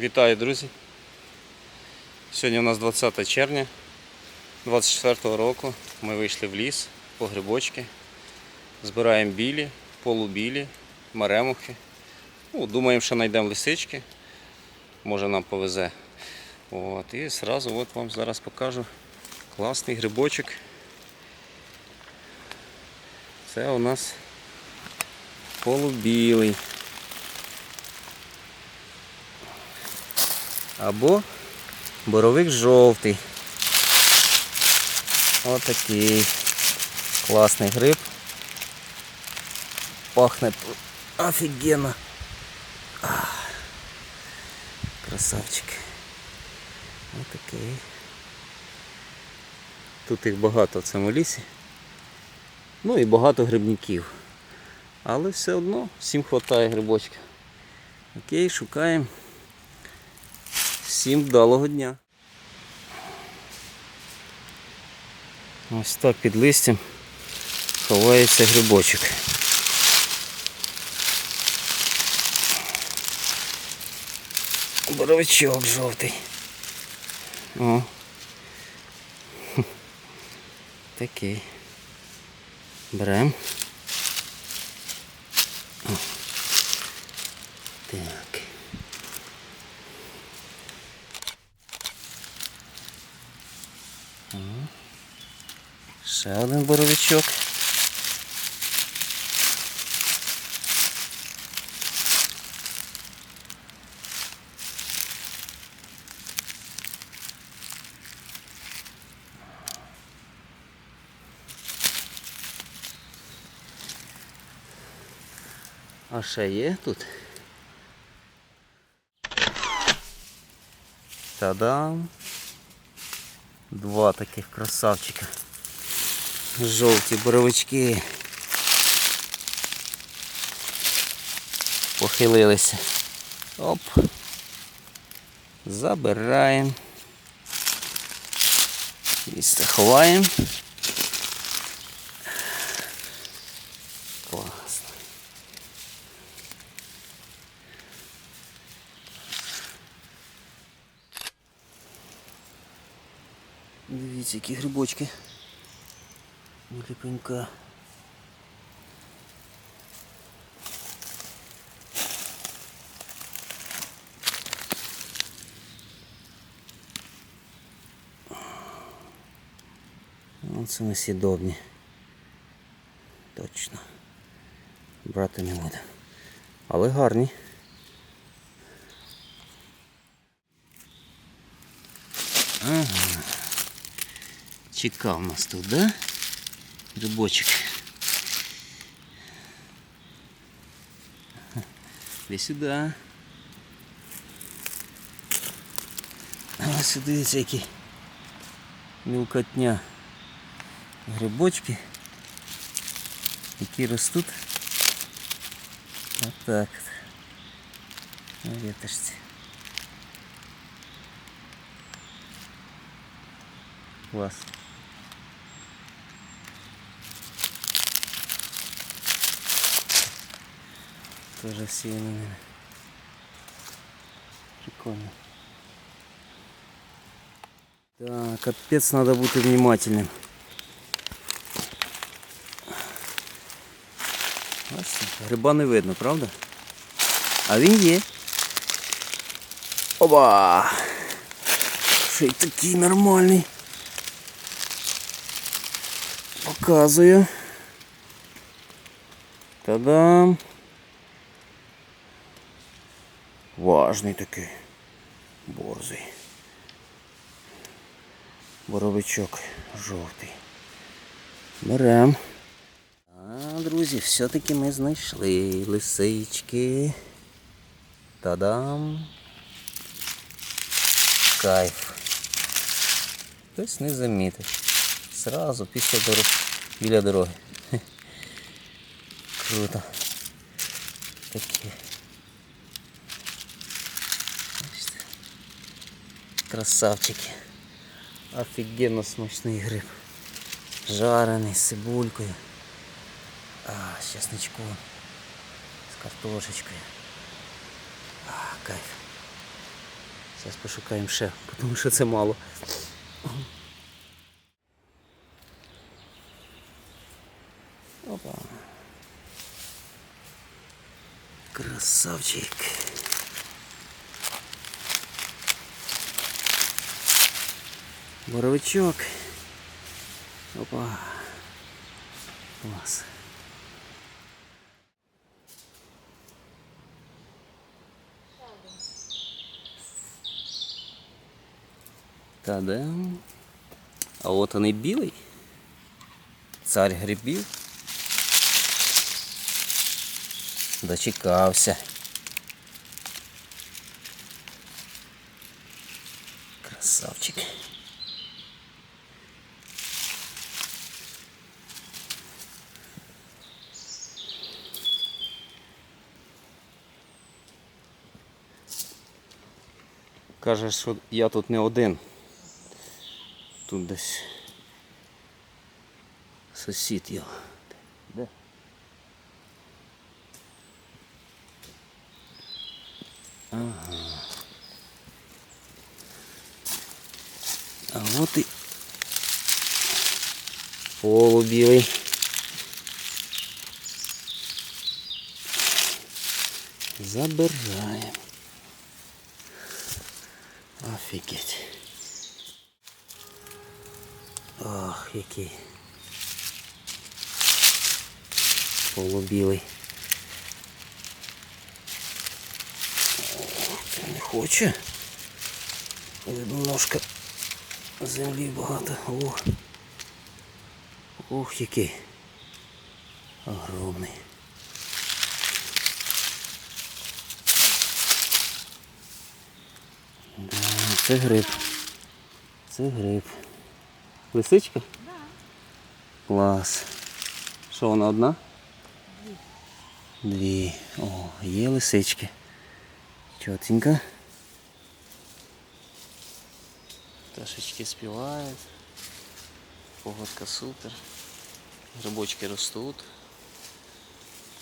Вітаю, друзі! Сьогодні у нас 20 червня 24 року. Ми вийшли в ліс по грибочки. Збираємо білі, полубілі, маремухи. Ну, думаємо, що знайдемо лисички. Може нам повезе. От, і зразу от вам зараз покажу класний грибочок. Це у нас полубілий. Або боровик жовтий. Отакий класний гриб. Пахне офігенно. Красавчик. Отакий. Тут їх багато в цьому лісі. Ну і багато грибників. Але все одно всім вистачає грибочка. Окей, шукаємо. Всім вдалого дня. Ось так під листям ховається грибочок. Боровичок жовтий. О. Такий. Берем. О. Так. Ще один боровичок. А ще є тут. Та-дам! Два таких красавчика. Жовті боровички. Похилилися. Оп. Забираємо. Місце ховаємо. Дивіться, які грибочки. Ліпенька. Ну, це несъедобні. Точно. Брати не буде. Але гарні. Чекав нас тут, да? Грибочек. Іди сюди. Ось дивіться, які мілкотня грибочки, які ростуть. Отак. от. На веточці. Клас. Тоже все именно. Прикольно. Так, капец, надо быть внимательным. Бачите, не видно, правда? А він є. Оба! Ще й такий нормальний. Показую. Та-дам! Важний такий. Борзий. Боровичок жовтий. Берем. А, друзі, все-таки ми знайшли лисички. Та-дам. Кайф. Хтось не замітив. Сразу після дороги. Біля дороги. Круто. Такі. Красавчики. Офігенно смачний гриб. Жарений з цибулькою. А, з чесничком. З картошечкою. А, кайф. Зараз пошукаємо ще, тому що це мало. Опа. Красавчик. Боровичок. Опа. Клас. Та-дам. А от он і білий. Цар грибів. Дочекався. Красавчик. Каже, що я тут не один. Тут десь сусід його. Де? Ага. А от і полубілий. Забираємо. Офігеть. Ох, який. Полубілий. Ох, це не хоче. Ножка землі багато. Ох. Ух, який. Огромний. Да, це гриб. Це гриб. Лисичка? Да. Клас. Що вона одна? Дві. Дві. О, є лисички. Чотенько. Пташечки співають. Погодка супер. Грибочки ростуть.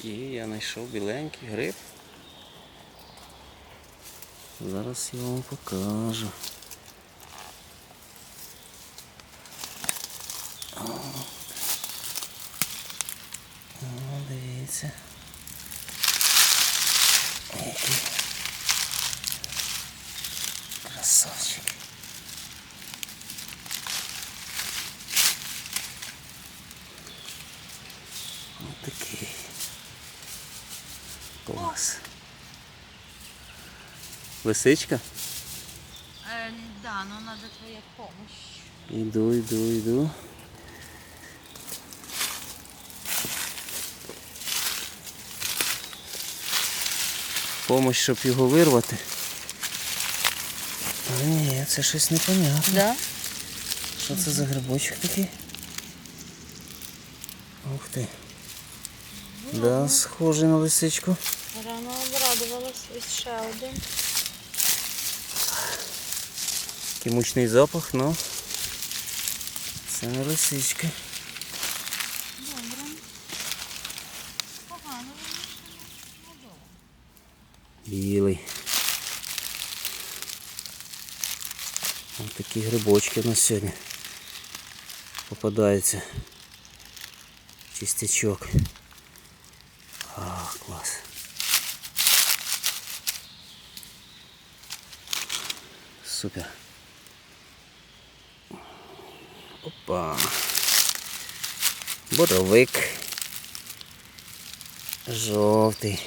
І я знайшов біленький гриб. Зараз я вам покажу. Дивіться. Який красавчик. Ось такий. Клас. Лисичка? Э, да, но надо твоя помощь. Іду, йду, йду. Помощь, щоб його вирвати. А ні, це щось непонятне. Да? Що це за грибочок такий? Ух ти. Да, схожий на лисичку. Рано обрадувалась ось ще один. Такий мучний запах, но це не лисичка. Добре. Погано вирішено. Ну, добре. Білий. Ось такі грибочки у нас сьогодні попадаються. Чистячок. А, клас. Супер. Опа. Боровик. Жовтий.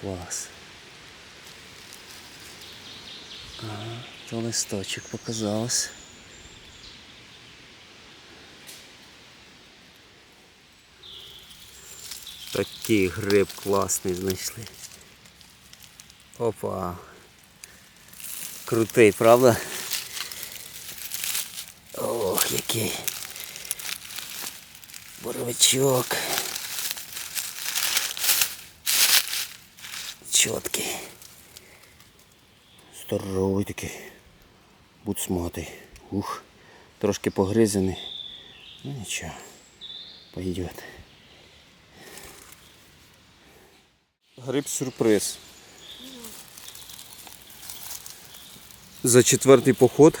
Клас. Ага, то листочок показалось. Такий гриб класний знайшли. Опа. Крутий, правда? Ох, який. Боровичок. Чіткий. Здоровий такий. Буцматий. Ух. Трошки погризений. Ну нічого. Пойдет. Гриб сюрприз. За четвертий поход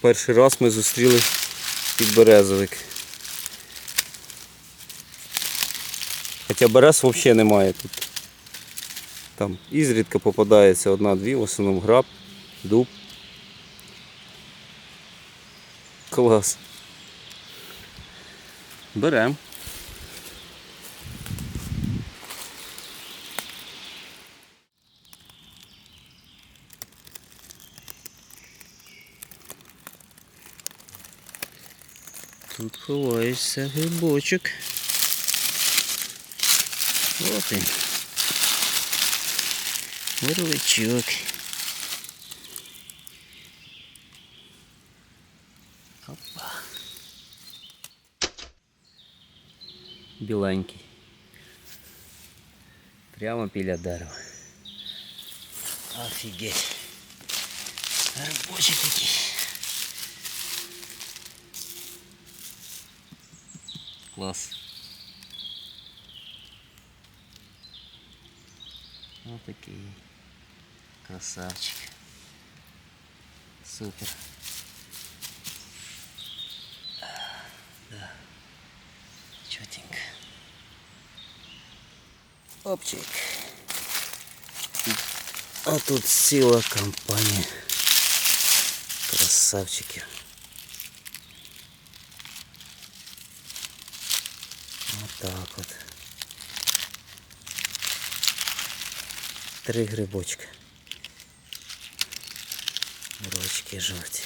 перший раз ми зустріли підберезовик. Хоча берез взагалі немає тут. Там ізрідка попадається одна-дві, в основному граб, дуб. Клас. Берем. Тут ховається грибочок. От він. Горличок. Опа. Біленький. Прямо біля дерева. Офігеть. Грибочок такий. Клас. Ось такий красавчик. Супер. Да. Чотенько. Опчик. А тут ціла компанія красавчиків. Отак от. Три грибочка. Ручки жовті.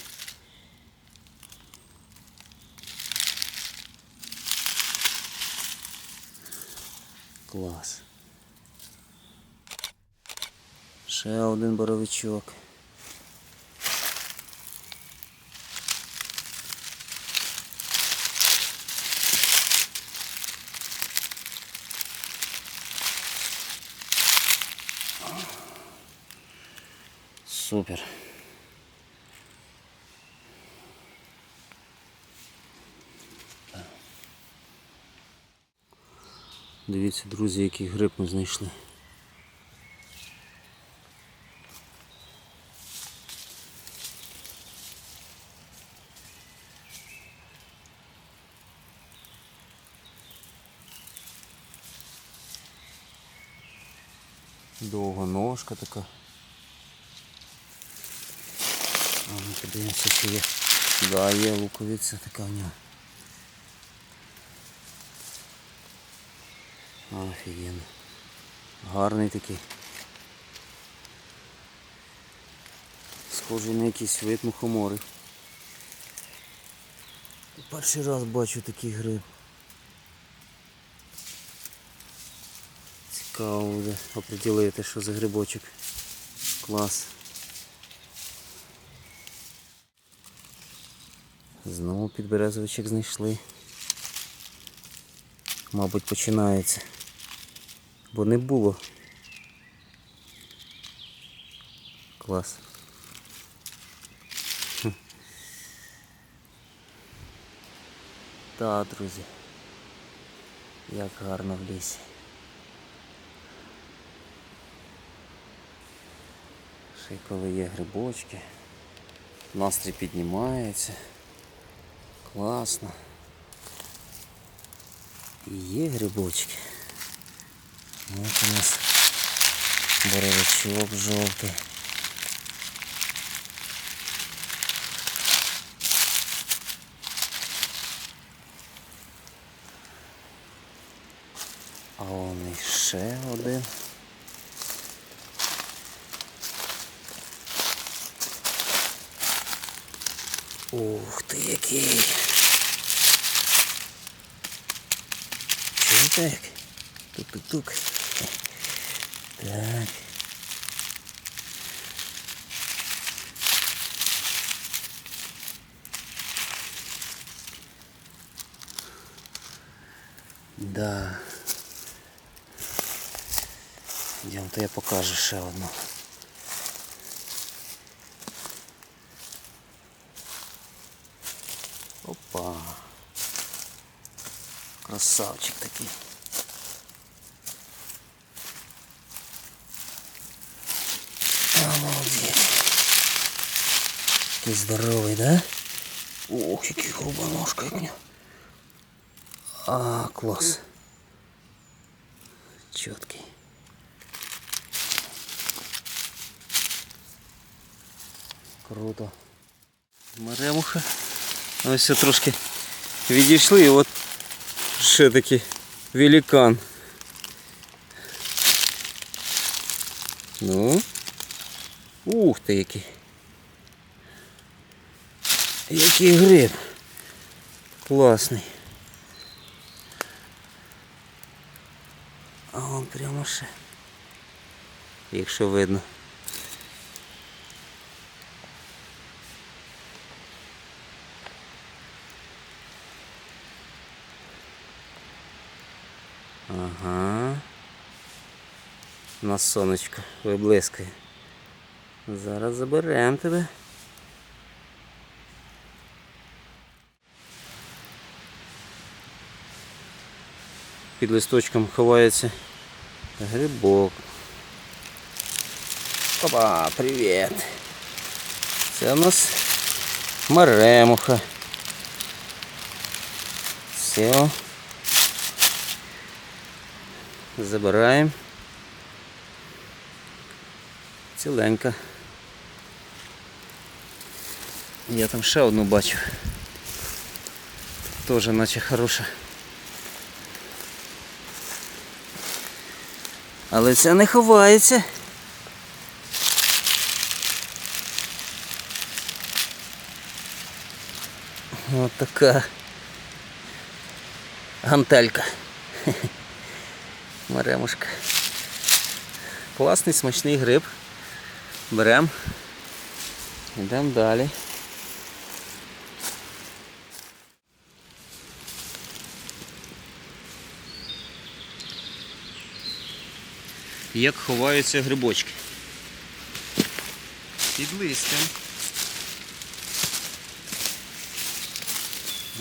Клас. Ще один боровичок. Супер. Дивіться, друзі, який гриб ми знайшли. Довга ножка така. А ну подивимося, чи є. Да, є луковиця така в нього. Офігенно. Гарний такий. Схожий на якийсь вид мухомори. Перший раз бачу такий гриб. Цікаво буде оприділити, що за грибочок. Клас. Знову підберезовичок знайшли. Мабуть, починається. Бо не було. Клас. Хм. Та, друзі. Як гарно в лісі. Ще коли є грибочки. Настрій піднімається. Класно. І є грибочки. Ось у нас боровичок жовтий. А он іще один. Ух ти який! Так? Тук-тук-тук. Так. Да. Йдемте я покажу ще одну. красавчик такие, а, Обалдеть. Ты здоровый, да? Ох, какие груба ножка. А, класс. Четкий. Круто. Маремуха, ну, Ось все трошки відійшли і вот ще такий великан. Ну. Ух ти який. Який гриб. Класний. А он прямо ще. Якщо видно. На сонечко виблискує. Зараз заберемо тебе. Під листочком ховається грибок. Опа, привіт. Це у нас маремуха. Все. Забираємо. Ціленька. Я там ще одну бачу. Тоже наче хороша. Але це не ховається. От така гантелька. Маремушка. Класний смачний гриб. Берем. Йдемо далі. Як ховаються грибочки. Під листям.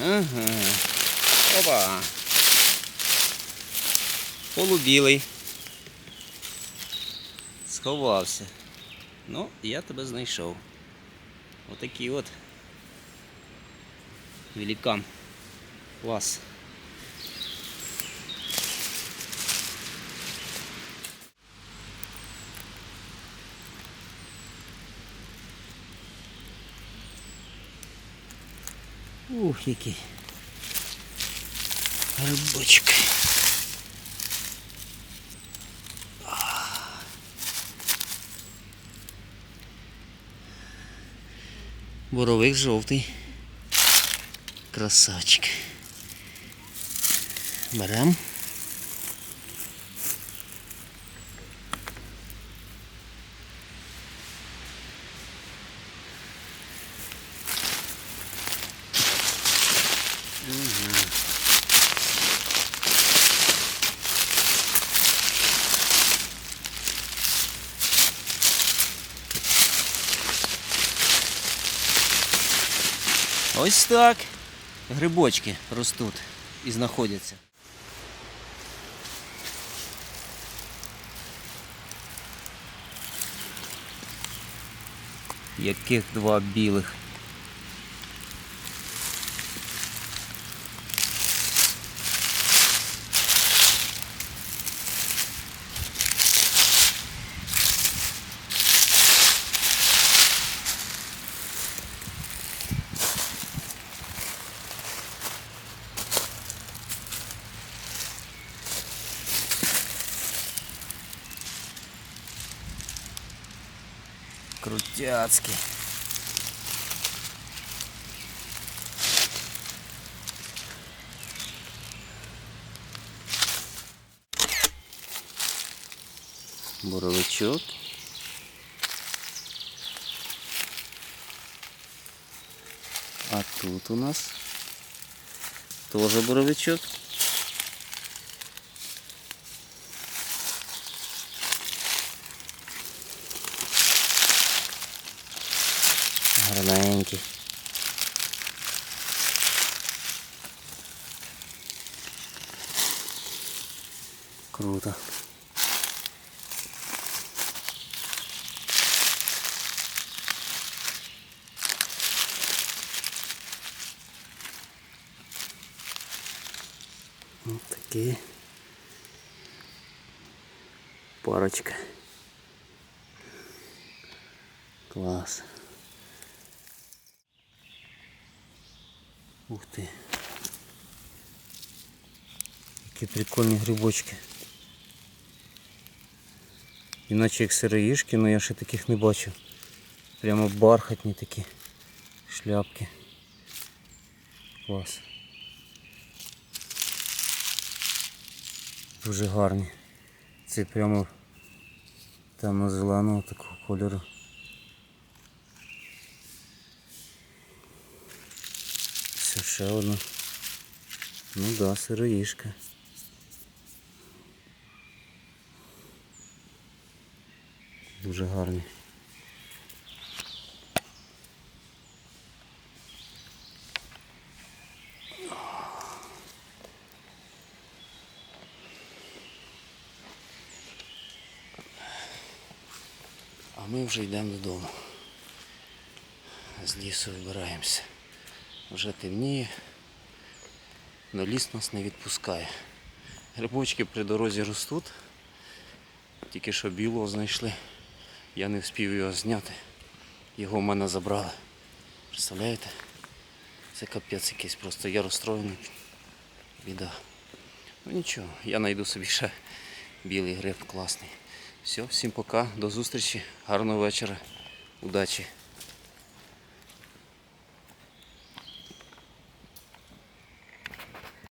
Ага. Опа. Полубілий. Сховався. Ну, я тебе знайшов. Отакий от. Великан. Клас. Ух, який. Грибочок. Боровик жовтий. Красавчик. Берем. Ось так. Грибочки ростуть і знаходяться. Яких два білих. Крутяцький. Боровичок. А тут у нас тоже боровичок. гарненький. Круто. Вот такие парочка. Класс. Ух ти. Які прикольні грибочки. Іначе як сироїшки, але я ще таких не бачив. Прямо бархатні такі шляпки. Клас. Дуже гарні. Це прямо темно-зеленого такого кольору. Все ще одна. Ну да, сироїшка. Дуже гарні. А ми вже йдемо додому. З лісу вибираємося. Вже темніє, але ліс нас не відпускає. Грибочки при дорозі ростуть. Тільки що білого знайшли. Я не встиг його зняти. Його в мене забрали. Представляєте? Це капець якийсь просто. Я розстроєний. Біда. Ну нічого, я знайду собі ще білий гриб класний. Все, всім пока, до зустрічі, гарного вечора, удачі.